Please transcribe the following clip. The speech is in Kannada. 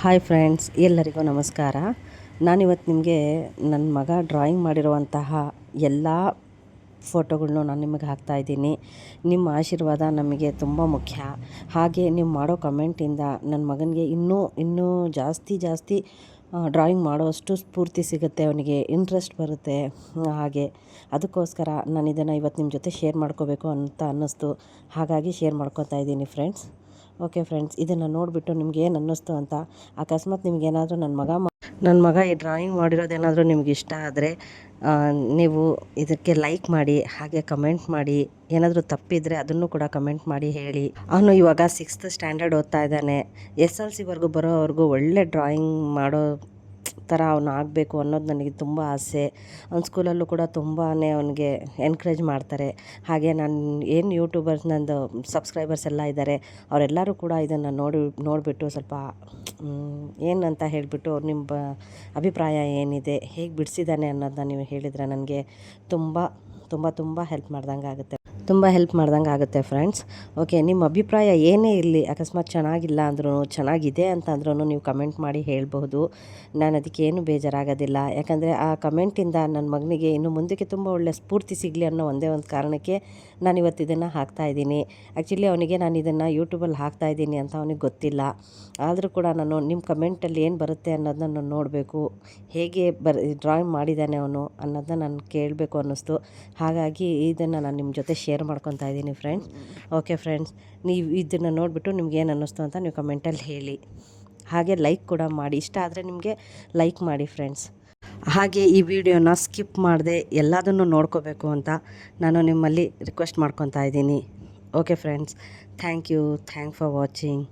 ಹಾಯ್ ಫ್ರೆಂಡ್ಸ್ ಎಲ್ಲರಿಗೂ ನಮಸ್ಕಾರ. ನಾನಿವತ್ತು ನಿಮಗೆ ನನ್ನ ಮಗ ಡ್ರಾಯಿಂಗ್ ಮಾಡಿರುವಂತಹ ಎಲ್ಲ ಫೋಟೋಗಳ್ನು ನಾನು ನಿಮಗೆ ಹಾಕ್ತಾಯಿದ್ದೀನಿ ನಿಮ್ಮ ಆಶೀರ್ವಾದ ನಮಗೆ ತುಂಬ ಮುಖ್ಯ. ಹಾಗೆ ನೀವು ಮಾಡೋ ಕಮೆಂಟಿಂದ ನನ್ನ ಮಗನಿಗೆ ಇನ್ನೂ ಇನ್ನೂ ಜಾಸ್ತಿ ಜಾಸ್ತಿ ಡ್ರಾಯಿಂಗ್ ಮಾಡೋಷ್ಟು ಸ್ಫೂರ್ತಿ ಸಿಗುತ್ತೆ, ಅವನಿಗೆ ಇಂಟ್ರೆಸ್ಟ್ ಬರುತ್ತೆ. ಹಾಗೆ ಅದಕ್ಕೋಸ್ಕರ ನಾನು ಇದನ್ನು ಇವತ್ತು ನಿಮ್ಮ ಜೊತೆ ಶೇರ್ ಮಾಡ್ಕೋಬೇಕು ಅಂತ ಅನ್ನಿಸ್ತು. ಹಾಗಾಗಿ ಶೇರ್ ಮಾಡ್ಕೊತಾ ಇದ್ದೀನಿ ಫ್ರೆಂಡ್ಸ್ ಓಕೆ ಫ್ರೆಂಡ್ಸ್, ಇದನ್ನು ನೋಡಿಬಿಟ್ಟು ನಿಮ್ಗೆ ಏನು ಅನ್ನಿಸ್ತು ಅಂತ ಅಕಸ್ಮಾತ್ ನಿಮಗೇನಾದರೂ ನನ್ನ ಮಗ ನನ್ನ ಮಗ ಈ ಡ್ರಾಯಿಂಗ್ ಮಾಡಿರೋದೇನಾದರೂ ನಿಮ್ಗೆ ಇಷ್ಟ ಆದರೆ ನೀವು ಇದಕ್ಕೆ ಲೈಕ್ ಮಾಡಿ, ಹಾಗೆ ಕಮೆಂಟ್ ಮಾಡಿ, ಏನಾದರೂ ತಪ್ಪಿದರೆ ಅದನ್ನು ಕೂಡ ಕಮೆಂಟ್ ಮಾಡಿ ಹೇಳಿ. ಅವನು ಇವಾಗ ಸಿಕ್ಸ್ತ್ ಸ್ಟ್ಯಾಂಡರ್ಡ್ ಓದ್ತಾ ಇದ್ದಾನೆ. ಎಸ್ ಎಲ್ ಸಿವರೆಗೂ ಬರೋವರೆಗೂ ಒಳ್ಳೆ ಡ್ರಾಯಿಂಗ್ ಮಾಡೋ ಥರ ಅವನು ಆಗಬೇಕು ಅನ್ನೋದು ನನಗೆ ತುಂಬ ಆಸೆ. ಅವ್ನ ಸ್ಕೂಲಲ್ಲೂ ಕೂಡ ತುಂಬಾ ಅವನಿಗೆ ಎನ್ಕರೇಜ್ ಮಾಡ್ತಾರೆ. ಹಾಗೆ ನಾನು ಏನು ಯೂಟ್ಯೂಬರ್ಸ್ ನಂದು ಸಬ್ಸ್ಕ್ರೈಬರ್ಸ್ ಎಲ್ಲ ಇದ್ದಾರೆ ಅವರೆಲ್ಲರೂ ಕೂಡ ಇದನ್ನು ನೋಡಿ, ನೋಡಿಬಿಟ್ಟು ಸ್ವಲ್ಪ ಏನಂತ ಹೇಳಿಬಿಟ್ಟು ನಿಮ್ಮ ಅಭಿಪ್ರಾಯ ಏನಿದೆ, ಹೇಗೆ ಬಿಡಿಸಿದ್ದಾನೆ ಅನ್ನೋದನ್ನ ನೀವು ಹೇಳಿದರೆ ನನಗೆ ತುಂಬ ತುಂಬ ತುಂಬ ಹೆಲ್ಪ್ ಮಾಡ್ದಂಗೆ ಆಗುತ್ತೆ ತುಂಬ ಹೆಲ್ಪ್ ಮಾಡ್ದಂಗೆ ಆಗುತ್ತೆ ಫ್ರೆಂಡ್ಸ್ ಓಕೆ ನಿಮ್ಮ ಅಭಿಪ್ರಾಯ ಏನೇ ಇರಲಿ, ಅಕಸ್ಮಾತ್ ಚೆನ್ನಾಗಿಲ್ಲ ಅಂದ್ರೂ ಚೆನ್ನಾಗಿದೆ ಅಂತ ಅಂದ್ರೂ ನೀವು ಕಮೆಂಟ್ ಮಾಡಿ ಹೇಳಬಹುದು. ನಾನು ಅದಕ್ಕೇನು ಬೇಜಾರಾಗೋದಿಲ್ಲ. ಯಾಕಂದರೆ ಆ ಕಮೆಂಟಿಂದ ನನ್ನ ಮಗನಿಗೆ ಇನ್ನು ಮುಂದಕ್ಕೆ ತುಂಬ ಒಳ್ಳೆಯ ಸ್ಫೂರ್ತಿ ಸಿಗಲಿ ಅನ್ನೋ ಒಂದೇ ಒಂದು ಕಾರಣಕ್ಕೆ ನಾನು ಇವತ್ತು ಇದನ್ನು ಹಾಕ್ತಾಯಿದ್ದೀನಿ ಆ್ಯಕ್ಚುಲಿ ಅವನಿಗೆ ನಾನು ಇದನ್ನು ಯೂಟ್ಯೂಬಲ್ಲಿ ಹಾಕ್ತಾಯಿದ್ದೀನಿ ಅಂತ ಅವನಿಗೆ ಗೊತ್ತಿಲ್ಲ. ಆದರೂ ಕೂಡ ನಾನು ನಿಮ್ಮ ಕಮೆಂಟಲ್ಲಿ ಏನು ಬರುತ್ತೆ ಅನ್ನೋದನ್ನ ನಾನು ನೋಡಬೇಕು. ಹೇಗೆ ಬರ್ ಡ್ರಾಯಿಂಗ್ ಮಾಡಿದ್ದಾನೆ ಅವನು ಅನ್ನೋದನ್ನ ನಾನು ಕೇಳಬೇಕು ಅನ್ನಿಸ್ತು. ಹಾಗಾಗಿ ಇದನ್ನು ನಾನು ನಿಮ್ಮ ಜೊತೆ ಶೇರ್ ಮಾಡ್ಕೊತಾ ಇದ್ದೀನಿ ಫ್ರೆಂಡ್ಸ್ ಓಕೆ ಫ್ರೆಂಡ್ಸ್ ನೀವು ಇದನ್ನು ನೋಡಿಬಿಟ್ಟು ನಿಮ್ಗೆ ಏನು ಅನ್ನಿಸ್ತು ಅಂತ ನೀವು ಕಮೆಂಟಲ್ಲಿ ಹೇಳಿ. ಹಾಗೆ ಲೈಕ್ ಕೂಡ ಮಾಡಿ. ಇಷ್ಟ ಆದರೆ ನಿಮಗೆ ಲೈಕ್ ಮಾಡಿ ಫ್ರೆಂಡ್ಸ್ ಹಾಗೆ ಈ ವಿಡಿಯೋನ ಸ್ಕಿಪ್ ಮಾಡದೆ ಎಲ್ಲದನ್ನು ನೋಡ್ಕೋಬೇಕು ಅಂತ ನಾನು ನಿಮ್ಮಲ್ಲಿ ರಿಕ್ವೆಸ್ಟ್ ಮಾಡ್ಕೊತಾ ಇದ್ದೀನಿ. Okay friends thank you thank for watching